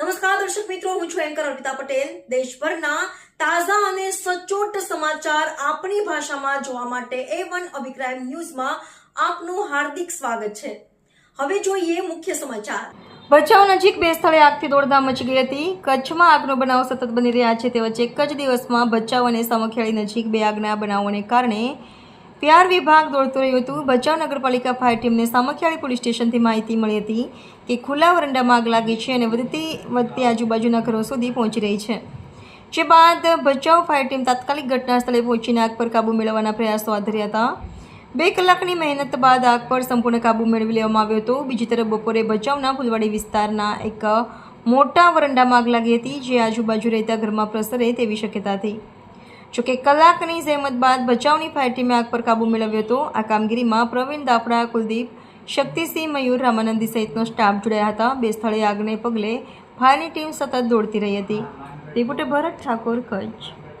નમસ્કાર, દર્શક મિત્રો, હું છું એન્કર અર્પિતા પટેલ. દેશભરના તાજા અને સચોટ સમાચાર આપણી ભાષામાં જોવા માટે એ વન અભિક્રાઇમ ન્યૂઝમાં આપનું હાર્દિક સ્વાગત છે. હવે જોઈએ મુખ્ય સમાચાર. ભચાઉ નજીક બે સ્થળે આગથી દોડધામ મચી ગઈ હતી. કચ્છમાં આગનો બનાવ સતત બની રહ્યા છે. તે વચ્ચે એક જ દિવસમાં ભચાઉ અને સામખિયાળી નજીક બે આગના બનાવોને કારણે પીઆર વિભાગ દોડતું રહ્યું હતું. ભચાઉ નગરપાલિકા ફાયર ટીમને સામખિયાળી પોલીસ સ્ટેશનથી માહિતી મળી હતી કે ખુલ્લા વરંડામાં આગ લાગી છે અને વધતી વધતી આજુબાજુના ઘરો સુધી પહોંચી રહી છે. જે બાદ ભચાઉ ફાયર ટીમ તાત્કાલિક ઘટના સ્થળે પહોંચીને આગ પર કાબૂ મેળવવાના પ્રયાસો હાથ ધર્યા હતા. બે કલાકની મહેનત બાદ આગ પર સંપૂર્ણ કાબૂ મેળવી લેવામાં આવ્યો હતો. બીજી તરફ બપોરે ભચાઉના ફુલવાડી વિસ્તારના એક મોટા વરંડામાં આગ લાગી હતી, જે આજુબાજુ રહેતા ઘરમાં પ્રસરે તેવી શક્યતા હતી. જોકે કલાકની જહેમત બાદ બચાવની ફાયર ટીમે આગ પર કાબૂ મેળવ્યો હતો. આ કામગીરીમાં પ્રવીણ દાફડા, કુલદીપ, શક્તિસિંહ, મયુર, રામાનંદી સહિતનો સ્ટાફ જોડાયા હતા. બે સ્થળે આગને પગલે ફાયરની ટીમ સતત દોડતી રહી હતી. રિપોર્ટર ભરત ઠાકોર, કચ્છ.